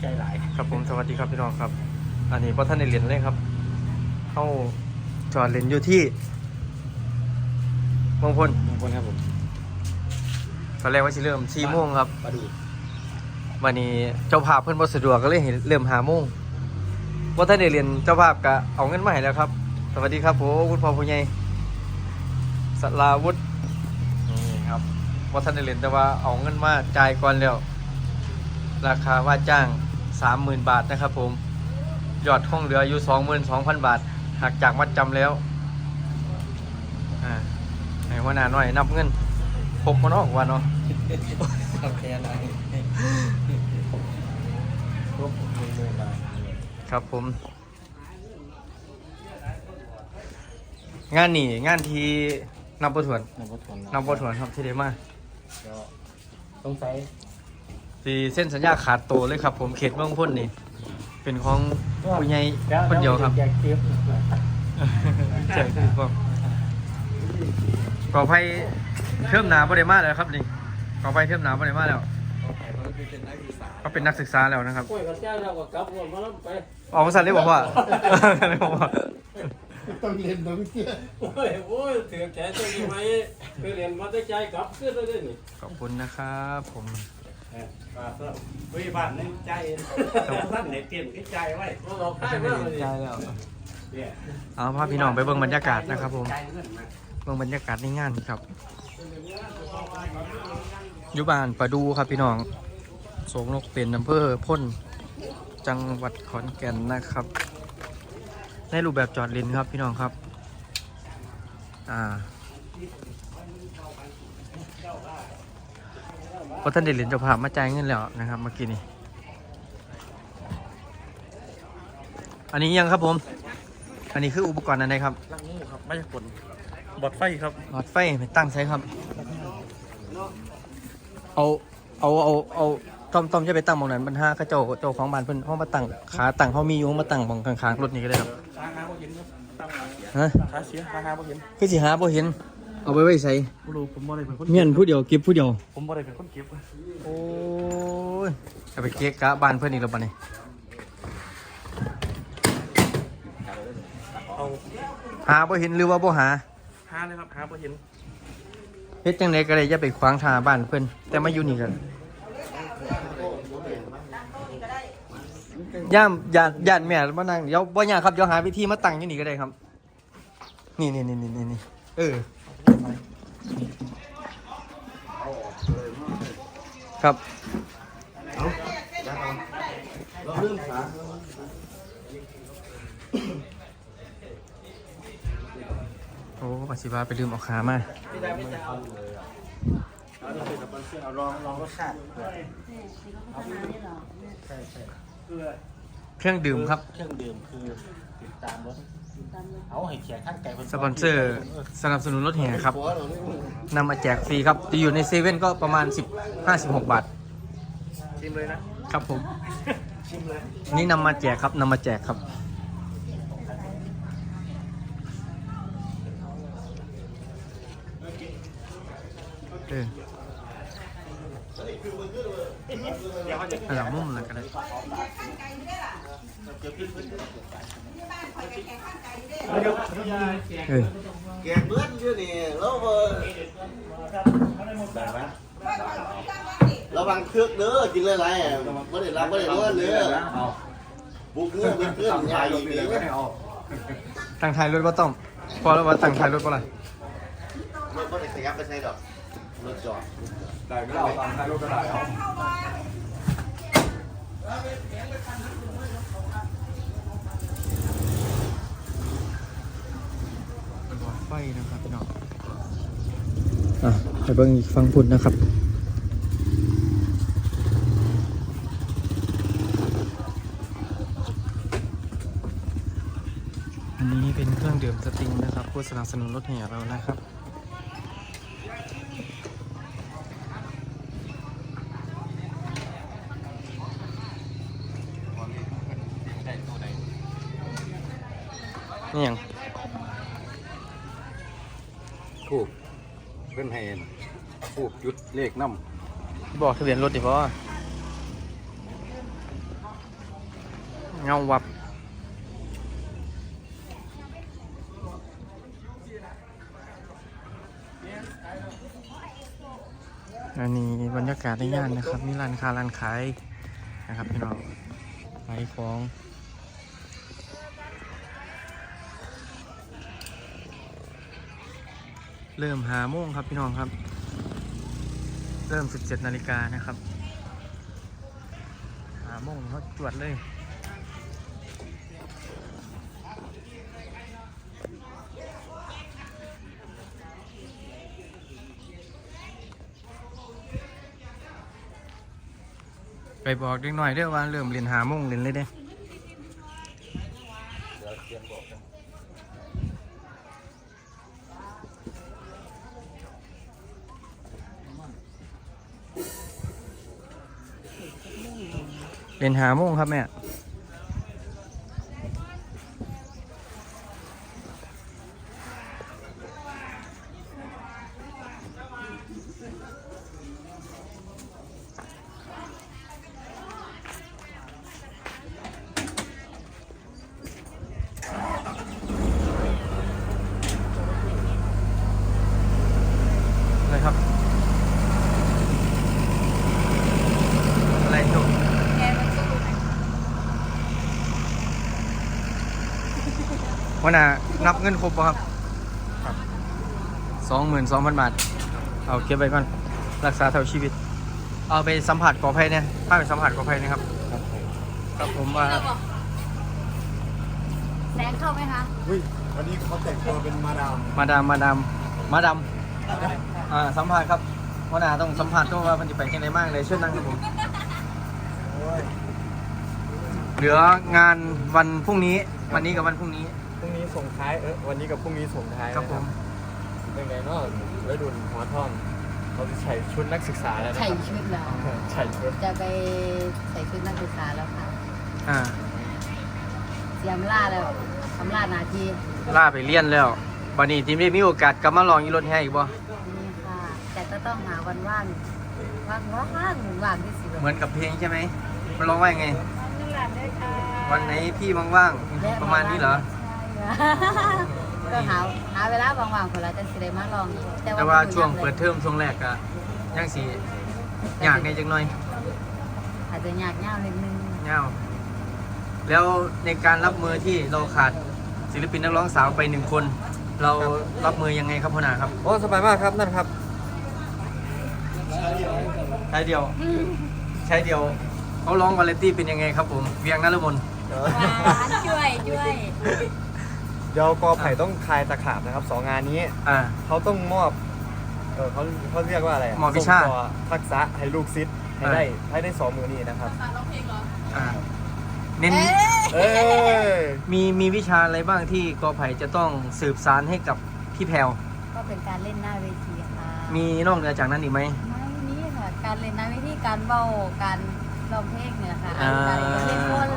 ใจหลายครับผมสวัสดีครับพี่น้องครับ อันนี้พ่ท่านได้เรียนเลยครับ เข้าจอดเรียนอยู่ที่มงพลมงคลครับผมตอนแรกว่าสิเริ่มสี่โมงครับมาดูวันนี้เจ้าภาพเพิ่นบ่สะดวกก็เลยให้เริ่มหาโมงว่าท่านได้เรียนเจ้าภาพก็เอาเงินมาให้แล้วครับ สวัสดีครับผมคุณพ่อผู้ใหญ่สลาวุฒินี่ครับว่าท่านได้เรียนแต่ว่าเอาเงินมาจ่ายก่อนแล้ว ราคาว่าจ้างสามหมื่นบาทนะครับผม ยอดห้องเหลืออยู่สองหมื่นสองพันบาทหักจากมัดจำแล้วอ่าให้หัวหน้าหน่อยนับเงินพกมาเนาะวันเนาะครับแค่ไหนรวมหนึ่งหมื่นบาทครับผม งานนี่งานที่นับประถวนนับวัตถุนับประถวนครับที่เดมาก็ต้องใช้ ที่เส้นสัญญาขาดโตวเลยครับ ผมเขตเมืองพ้นนี่ เป็นของผู้ใหญ่คนเดียวครับแจกคลิปใช่คือพวกขออภัยเทิมหนาบ่ได้มาแล้วครับนี่ขออภัยเทิมหนาบ่ได้มาแล้วเขาเป็นนักศึกษาแล้วนะครับกล้วยกับแก้วเราก็กลับหัวมาแล้วไปออกมาสั่นเลยบอกว่าเลยบอกว่าต้องเรียนต้องเชื่อโอ้ยโอ้ยถือแขนตัวนี้ไหมคือเรียนมาได้ใจกลับขึ้นแล้วด้วยนี่ขอบคุณนะครับผม บาทละวิบาทในใจท่านไหนเตรียมที่ใจไว้เราเราค่ายมากเลยใจแล้วเนี่ยเอาพาพี่น้องไปเบิ่งบรรยากาศนะครับผมใจเงินมาเบิ่งบรรยากาศในงานครับอยู่บ้านประดูครับพี่น้องโสงนกเป็นอำเภอพ่นจังหวัดขอนแก่นนะครับ ในรูปแบบจอดเลนครับพี่น้องครับ อ่า พอท่านเด็ดเหรียญเจ้าภาพมาจ่ายเงินแล้วนะครับเมื่อกี้นี้ อันนี้ยังครับผม อันนี้คืออุปกรณ์อะไรครับลังงูครับไม่ใช่ผลบอดไฟครับหลอดไฟไปตั้งใช้ครับ เอาเอาเอาเอาต้อมต้อมจะไปตั้งหมองนั้นบรรหาเข้าเจ้าเจ้าของบ้านเพิ่นห้องมาตั้งขาตั้งเขามีอยู่มาตั้งหมองข้างๆรถนี่ก็ได้ครับหาหาบ่เห็นครับตั้งหาฮะหาเสียหาหาบ่เห็นคือสิหาบ่เห็น เอาไปไว้ใส่บ่รู้ผมบ่ได้เป็นคนเมียนผู้เดียวเก็บผู้เดียว ผมบ่ได้เป็นคนเก็บโอ้ยจะไปเก๊กกะบ้านเพิ่นอีกแล้วปะนี่เอาหาบ่เห็นหรือว่าบ่หาหาเลยครับหาบ่เห็นเฮ็ดจังไดก็ได้อย่าไปขวางทางบ้านเพิ่นแต่มาอยู่นี่กันย่ามญาติญาติแม่มานั่งเดี๋ยวบ่ยากครับเดี๋ยวหาวิธีมาตั้งอยู่นี่ก็ได้ครับ นี่นี่นี่นี่นี่นี่เออ ครับเราเรื่องขาโอ้ปัสสิบาไปลืมเอาขามาเอาลองลองรสชาติเครื่องดื่มครับ เครื่องดื่มคือติดตามรถ เอาให้แขกข้างไก่สปอนเซอร์สนับสนุนรถแห่ครับนำมาแจกฟรีครับจะอยู่ในเซเว่นก็ประมาณ 10 56 บาท ชิมเลยนะ ครับผม ชิมเลย นี่นำมาแจกครับนำมาแจกครับ เอออันหลังมุมอะไรกันเลยเออ แกเบิ้ลอยู่นี่แล้วเบอระวังเครือกเด้อกินเลยไรไม่ได้รับไม่ได้รอดเด้อบุกเงื่อนบุกเงื่อนใหญ่ดีตั้งท้ายรถว่าต้อง พอแล้วว่าตั้งท้ายรถว่าอะไรรถไม่ได้ขยับไปใช่ดอกรถจอดได้ไม่เอาตามท้ายรถก็ได้เอา หล อดไฟนะครับพี่น้องอะไปเบิ่งอีกฟังพุ่นนะครับอันนี้เป็นเครื่องดื่มสตริงนะครับผู้สนับสนุนรถแห่เรานะครับนี่ยัง ถูกเป็นให้ถูกยุดเลขน้บอกทะเบียนรถดิพ่อเงาวับ อันนี้บรรยากาศในงานนะครับ มีร้านค้าร้านขายนะครับพี่น้องขายของ เริ่มหาโมงครับพี่น้องครับ เริ่ม 17 นาฬิกานะครับ หาโมงเขาตรวจเลยไปบอกเด็กหน่อยเด้อว่าเริ่มเรียนหาโมงเรียนเลยเด้ เป็นหาโมงครับแม่ อะไรครับ อะไรถูก วันน่ะนับเงินครบป่ะครับสองหมื่นสองพันบาท เอาเก็บไว้ก่อน รักษาเท่าชีวิต เอาไปสัมผัสกอไผ่เนี่ยพาไปสัมผัสกอไผ่นะครับ ครับผมว่าแสงเข้าไหมคะวันนี้เขาแต่งตัวเป็นมาดาม มาดาม มาดาม มาดาม อ่า สัมผัสครับวันน่ะต้องสัมผัสตัวว่ามันจะไปยังไงมากเลยเช่นนั่งครับผมเหลืองานวันพรุ่งนี้ วันนี้กับวันพรุ่งนี้พรุ่งนี้ ส่งท้ายเออวันนี้กับพรุ่งนี้ส่งท้ายครับผมเป็นไงเนาะฤดูหัวท่อมเราจะใส่ชุดนักศึกษาแล้วนะใส่ครับชุดแล้วใส่ชุดจะไปใส่ชุดนักศึกษาแล้วค่ะอ่าเตรียมล่าแล้วทำล่านาทีล่าไปเรียนแล้ววันนี้ทีมได้มีโอกาสกลับมาลองอีรถแห่อีกบ่นี่ค่ะแต่ก็ต้องหาวันว่างว่างว่างว่างว่างที่สุดเหมือนกับเพลงใช่ไหมมันร้องว่ายังไงนั่นแหละด้วยค่ะวันไหนพี่ว่างๆประมาณนี้เหรอใช่ค่ะ ก็หาหาเวลาว่างๆคนละจะสิได้มาลองแต่ว่าช่วงเปิดเทอมช่วงแรกอะยังสีอยากในจังหน่อยอาจจะยากยาวนิดนึงเงาแล้วในการรับมือที่เราขาดศิลปินนักร้องสาวไปหนึ่งคน เรารับมือยังไงครับพ่อหนาครับโอ้สบายมากครับนั่นครับ ใช้เดียว ใช้เดียวเขาร้องวาเลนตี้เป็นยังไงครับผมเวียงนฤมล หวานช่วยช่วย เดี๋ยวกอไผ่ต้องคลายตะขาบนะครับสองงานนี้อ่า เขาต้องมอบเออเขาเขาเรียกว่าอะไระมอบวิชา ส่งต่อทักษะให้ลูกซิดให้ได้ให้ได้สองมือนี้นะครับอ่าเน้น เอ้ยมีมีวิชาอะไรบ้างที่กอไผ่จะต้องสืบสารให้กับพี่แพรวก็เป็นการเล่นหน้าเวทีค่ะมีนอกเหนือจากนั้นอีกไหม ไม่นี่ค่ะ การเล่นหน้าเวทีการเบาการร้องเพลงเนี่ยค่ะอ่า การเล่นพ้น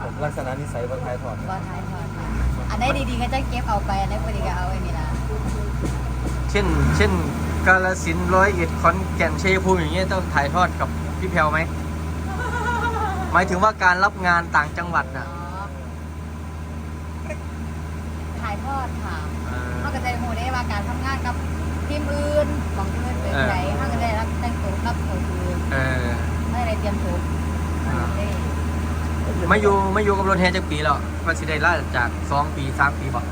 ผมลักษณะนิสัยบนท้ายถอดบอท้ายทอดค่ะ อันไหนดีๆก็จะเก็บเอาไปอันไหนพอดีก็เอาไว้นี่ละเช่น เช่นกาลสินธุ์ร้อยเอ็ดขอนแก่นชัยภูมิอย่างเงี้ยต้องถ่ายทอดกับพี่แพรวไหมหมายถึงว่าการรับงานต่างจังหวัดอ๋น่ะอถ่ายทอดค่ะเออ เขาก็จะได้โมได้ว่าการทำงานกับทีมอื่นบางทีมันเป็นไรเขาก็ได้รับแต่งตัวรับตัวคือเออ ไม่ได้เตรียมตัวอ่า ได้ มาอยู่มาอยู่กับรถแห่จักปีแล้วก็สิได้ล่าจากสองปีสามปีบ่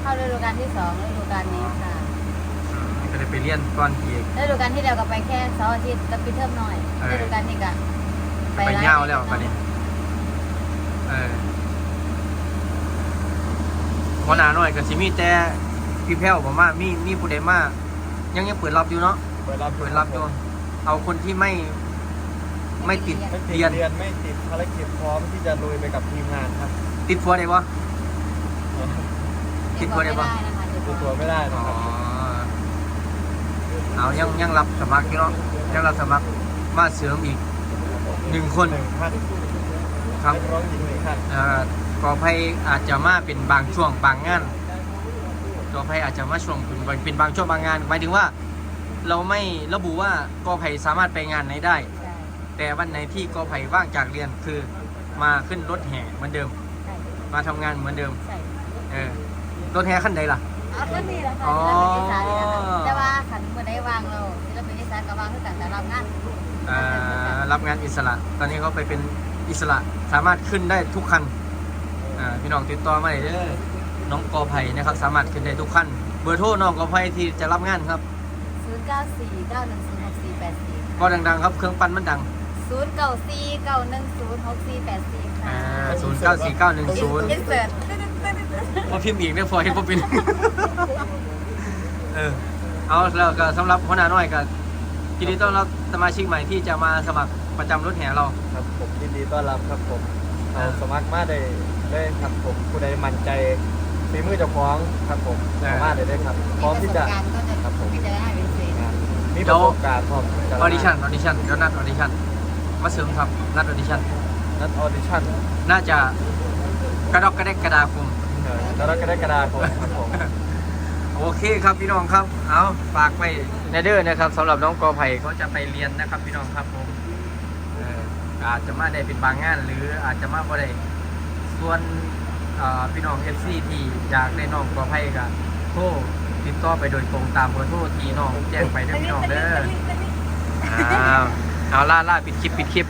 เข้าฤดูกาลที่สองฤดูกาลนี้ค่ะก็เลยไปเรียนก่อนอีกฤดูกาลที่แล้วก็ไปแค่เสาร์อาทิตย์กับปิดเทอมหน่อยเออฤดูกาลนี้ก็ไปหลเงาวแล้วตอนนี้เออหัวหน้าหน่อยก็สิมีแต่พี่แพ้วผมว่ามีมีผู้ใดมายังยังเปิดรับอยู่เนาะเปิดรับเปิดรับอยู่เอาคนที่ไม่ ไม่ติดไม่ติดเรียน เรียนไม่ติดภารกิจพร้อมที่จะลุยไปกับทีมงานครับติดฟัวได้ปะติดตัวได้ปะม่นะคะติดดูตัวตัวไม่ได้อ๋นะอครับเอายังยังรับสมัครอยู่เนาะยังรับสมัครมาเสริมอีกหนึ่งคนหนึ่งท่านครับนักร้องหญิงหนึ่งท่านเอ่อก่อภัยอาจจะมาเป็นบางช่วงบางงานก่อภัยอาจจะมาช่วงเป็นเป็นบางช่วงบางงานหมายถึงว่า เราไม่ระบุว่ากอไผ่สามารถไปงานไหนได้ใช่ แต่วันไหนที่กอไผ่ว่างจากเรียนคือมาขึ้นรถแห่เหมือนเดิม ใช่มาทำงานเหมือนเดิม ใช่เออ รถแห่ขั้นใดล่ะ เอาก็นี่แหละค่ะอ๋อศิลปินอีสานเนี่ยค่ะแต่ว่าขันเมื่อได้วางเราศิลปินอีสานก็วางคือกันแต่รับงานอ่ารับงานอิสระ ตอนนี้เขาไปเป็นอิสระสามารถขึ้นได้ทุกคันอ่าพี่น้องติดต่อมาได้เด้อน้องกอไผ่นะครับ สามารถขึ้นได้ทุกคันเบอร์โทรน้องกอไผ่ที่จะรับงานครับ ศูนย์เก้าสี่เก้าหนึ่งศูนย์หกสี่แปดสี่ก็ดังๆครับเครื่องปั้นมันดัง ศูนย์เก้าสี่เก้าหนึ่งศูนย์หกสี่แปดสี่ค่ะอ่าศูนย์เก้าสี่เก้าหนึ่งศูนย์อินเสิร์ตพอพิมพ์อีกเนี่ยพอเห็นพอเป็นเออเอาแล้วก็สำหรับหัวหน้าน้อยก็ยินดีต้อนรับสมาชิกใหม่ที่จะมาสมัครประจำรถแห่เรา ครับผมยินดีต้อนรับครับผมอ่าเอาสมัครมาได้ได้ครับผมผู้ใดมั่นใจฝีมือเจ้าของครับผมสามารถได้ได้ครับ พร้อมที่จะการก็จะครับผมพิจารณาเป็นพิเศษมีประสบการณ์พร้อมจะออดิชั่นออดิชั่นเดี๋ยวนัดออดิชั่น มาเสริมครับนัดออดิชั่นนัดออดิชั่นน่าจะกระดอกกระแดกกระดาคมเออแล้วเราก็ได้กระดาษผมครับผมโอเคครับพี่น้องครับ เอาฝากไปในเดอร์นะครับสำหรับน้องกอไผ่เขาจะไปเรียนนะครับพี่น้องครับผมเอ่ออาจจะมาได้เป็นบางงาน หรืออาจจะมาบ่ได้ส่วนเอ่อพี่น้อง FC ที่อยากได้น้องกอไผ่ก็โทรติดต่อไปโดยตรงตามเบอร์โทรที่น้องแจ้งไปเด้อพี่น้องเด้ออ้าว เอาล่าล่าปิดคลิปปิดคลิป